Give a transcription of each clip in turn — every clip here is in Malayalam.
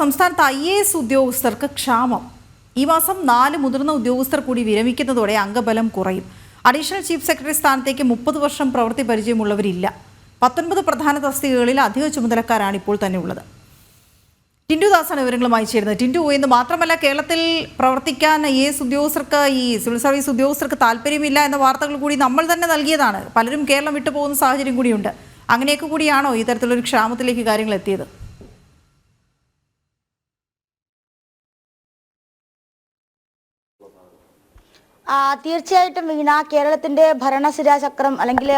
സംസ്ഥാനത്ത് ഐ എ എസ് ഉദ്യോഗസ്ഥർക്ക് ക്ഷാമം. ഈ മാസം നാല് മുതിർന്ന ഉദ്യോഗസ്ഥർ കൂടി വിരമിക്കുന്നതോടെ അംഗബലം കുറയും. അഡീഷണൽ ചീഫ് സെക്രട്ടറി സ്ഥാനത്തേക്ക് മുപ്പത് വർഷം പ്രവൃത്തി പരിചയമുള്ളവരില്ല. പത്തൊൻപത് പ്രധാന തസ്തികകളിൽ അധിക ചുമതലക്കാരാണ് ഇപ്പോൾ തന്നെ ഉള്ളത്. ടിൻഡു ദാസാണ് വിവരങ്ങളുമായി ചേരുന്നത്. ടിൻഡു എന്ന് മാത്രമല്ല കേരളത്തിൽ പ്രവർത്തിക്കാൻ ഐ എസ് ഉദ്യോഗസ്ഥർക്ക് ഈ സിവിൽ സർവീസ് ഉദ്യോഗസ്ഥർക്ക് താല്പര്യമില്ല എന്ന വാർത്തകൾ കൂടി നമ്മൾ തന്നെ നൽകിയതാണ്. പലരും കേരളം വിട്ടുപോകുന്ന സാഹചര്യം കൂടിയുണ്ട്. അങ്ങനെയൊക്കെ കൂടിയാണോ ഈ തരത്തിലൊരു ക്ഷാമത്തിലേക്ക് കാര്യങ്ങൾ എത്തിയത്? തീർച്ചയായിട്ടും വീണ കേരളത്തിന്റെ ഭരണസിരാ ചക്രം അല്ലെങ്കിൽ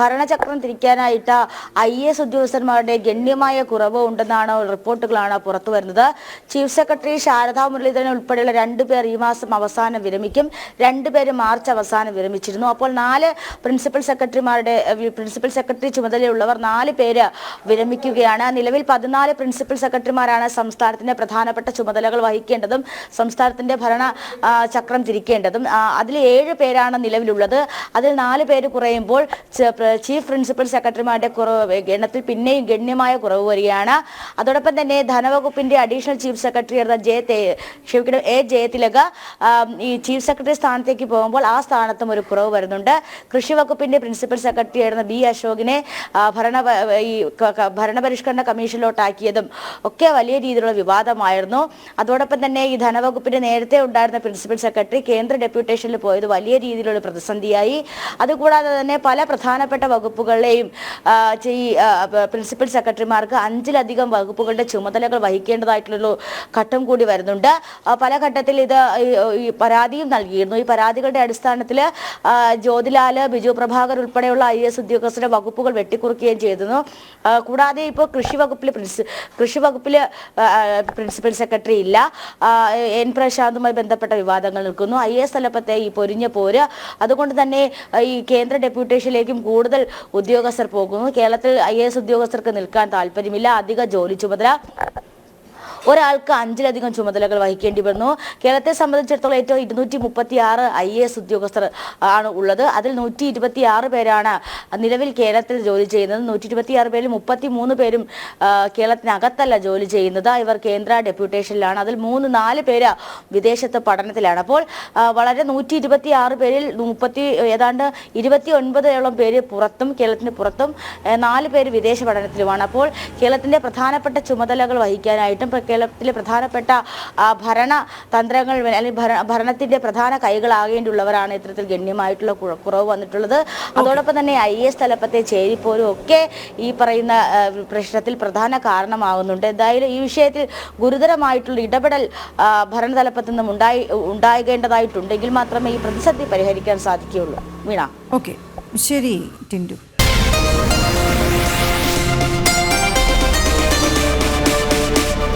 ഭരണചക്രം തിരിക്കാനായിട്ട് ഐ എസ് ഉദ്യോഗസ്ഥന്മാരുടെ ഗണ്യമായ കുറവ് ഉണ്ടെന്നാണ് റിപ്പോർട്ടുകളാണ് പുറത്തു വരുന്നത്. ചീഫ് സെക്രട്ടറി ശാരദാ മുരളീധരൻ ഉൾപ്പെടെയുള്ള രണ്ടുപേർ ഈ മാസം അവസാനം വിരമിക്കും. രണ്ടുപേര് മാർച്ച് അവസാനം വിരമിച്ചിരുന്നു. അപ്പോൾ നാല് പ്രിൻസിപ്പൽ സെക്രട്ടറിമാരുടെ പ്രിൻസിപ്പൽ സെക്രട്ടറി ചുമതലയുള്ളവർ നാല് പേര് വിരമിക്കുകയാണ്. നിലവിൽ പതിനാല് പ്രിൻസിപ്പൽ സെക്രട്ടറിമാരാണ് സംസ്ഥാനത്തിന്റെ പ്രധാനപ്പെട്ട ചുമതലകൾ വഹിക്കേണ്ടതും സംസ്ഥാനത്തിന്റെ ഭരണ ചക്രം തിരിക്കേണ്ടതും. അതിൽ ഏഴ് പേരാണ് നിലവിലുള്ളത്. അതിൽ നാല് പേര് കുറയുമ്പോൾ ചീഫ് പ്രിൻസിപ്പൽ സെക്രട്ടറിമാരുടെ കുറവ് എണ്ണത്തിൽ പിന്നെയും ഗണ്യമായ കുറവ് വരികയാണ്. അതോടൊപ്പം തന്നെ ധനവകുപ്പിന്റെ അഡീഷണൽ ചീഫ് സെക്രട്ടറി ആയിരുന്ന ജെ ക്ഷമിക്കണം എ ജയതിലക ഈ ചീഫ് സെക്രട്ടറി സ്ഥാനത്തേക്ക് പോകുമ്പോൾ ആ സ്ഥാനത്തും ഒരു കുറവ് വരുന്നുണ്ട്. കൃഷി വകുപ്പിന്റെ പ്രിൻസിപ്പൽ സെക്രട്ടറി ആയിരുന്ന ബി അശോകിനെ ഭരണ ഈ ഭരണപരിഷ്കരണ കമ്മീഷനിലോട്ടാക്കിയതും ഒക്കെ വലിയ രീതിയിലുള്ള വിവാദമായിരുന്നു. അതോടൊപ്പം തന്നെ ഈ ധനവകുപ്പിന്റെ നേരത്തെ ഉണ്ടായിരുന്ന പ്രിൻസിപ്പൽ സെക്രട്ടറി കേന്ദ്ര ഡെപ്യൂട്ടേഷനിൽ പോയത് വലിയ രീതിയിലുള്ള പ്രതിസന്ധിയായി. അതുകൂടാതെ തന്നെ പല പ്രധാനപ്പെട്ട വകുപ്പുകളെയും പ്രിൻസിപ്പൽ സെക്രട്ടറിമാർക്ക് അഞ്ചിലധികം വകുപ്പുകളുടെ ചുമതലകൾ വഹിക്കേണ്ടതായിട്ടുള്ളൊരു ഘട്ടം കൂടി വരുന്നുണ്ട്. പല ഘട്ടത്തിൽ ഇത് പരാതിയും നൽകിയിരുന്നു. ഈ പരാതികളുടെ അടിസ്ഥാനത്തിൽ ജ്യോതിലാൽ ബിജു പ്രഭാകർ ഉൾപ്പെടെയുള്ള ഐ എസ് ഉദ്യോഗസ്ഥരുടെ വകുപ്പുകൾ വെട്ടിക്കുറിക്കുകയും ചെയ്തിരുന്നു. കൂടാതെ ഇപ്പോൾ കൃഷി വകുപ്പിൽ പ്രിൻസി കൃഷി വകുപ്പിൽ പ്രിൻസിപ്പൽ സെക്രട്ടറി ഇല്ല. എൻ പ്രശാന്തുമായി ബന്ധപ്പെട്ട വിവാദങ്ങൾ നിൽക്കുന്നു. ഐ എസ് തലപ്പത്തെ ഈ പൊരിഞ്ഞ പോര്. അതുകൊണ്ട് തന്നെ ഈ കേന്ദ്ര ഡെപ്യൂട്ടേഷനിലേക്കും കൂടുതൽ ഉദ്യോഗസ്ഥർ പോകുന്നു. കേരളത്തിൽ ഐ ഉദ്യോഗസ്ഥർക്ക് നിൽക്കാൻ താല്പര്യമില്ല. അധിക ജോലി ചുമതല ഒരാൾക്ക് അഞ്ചിലധികം ചുമതലകൾ വഹിക്കേണ്ടി വരുന്നു. കേരളത്തെ സംബന്ധിച്ചിടത്തോളം ഏറ്റവും ഇരുന്നൂറ്റി മുപ്പത്തി ആറ് ഐ എ എസ് ഉദ്യോഗസ്ഥർ ആണ് ഉള്ളത്. അതിൽ നൂറ്റി ഇരുപത്തി ആറ് പേരാണ് നിലവിൽ കേരളത്തിൽ ജോലി ചെയ്യുന്നത്. നൂറ്റി ഇരുപത്തി ആറ് പേരിൽ മുപ്പത്തി മൂന്ന് പേരും കേരളത്തിനകത്തല്ല ജോലി ചെയ്യുന്നത്. ഇവർ കേന്ദ്ര ഡെപ്യൂട്ടേഷനിലാണ്. അതിൽ മൂന്ന് നാല് പേര് വിദേശത്ത് പഠനത്തിലാണ്. അപ്പോൾ വളരെ നൂറ്റി ഇരുപത്തി ആറ് പേരിൽ മുപ്പത്തി ഏതാണ്ട് ഇരുപത്തി ഒൻപതോളം പേര് പുറത്തും കേരളത്തിന് പുറത്തും നാല് പേര് വിദേശ പഠനത്തിലുമാണ്. അപ്പോൾ കേരളത്തിന്റെ പ്രധാനപ്പെട്ട ചുമതലകൾ വഹിക്കാനായിട്ടും കേരളത്തിലെ പ്രധാനപ്പെട്ട ഭരണ തന്ത്രങ്ങൾ അല്ലെങ്കിൽ ഭരണത്തിന്റെ പ്രധാന കൈകളാകേണ്ടിയുള്ളവരാണ് ഇത്തരത്തിൽ ഗണ്യമായിട്ടുള്ള കുറ- കുറവ് വന്നിട്ടുള്ളത്. അതോടൊപ്പം തന്നെ ഐ എസ് തലപ്പത്തെ ചേരിപ്പോരും ഒക്കെ ഈ പറയുന്ന പ്രശ്നത്തിൽ പ്രധാന കാരണമാകുന്നുണ്ട്. എന്തായാലും ഈ വിഷയത്തിൽ ഗുരുതരമായിട്ടുള്ള ഇടപെടൽ ഭരണതലപ്പത്തു നിന്നും ഉണ്ടായി ഉണ്ടാകേണ്ടതായിട്ടുണ്ടെങ്കിൽ മാത്രമേ ഈ പ്രതിസന്ധി പരിഹരിക്കാൻ സാധിക്കുകയുള്ളൂ. വീണ. ഓക്കെ. ശരി ടിൻഡു.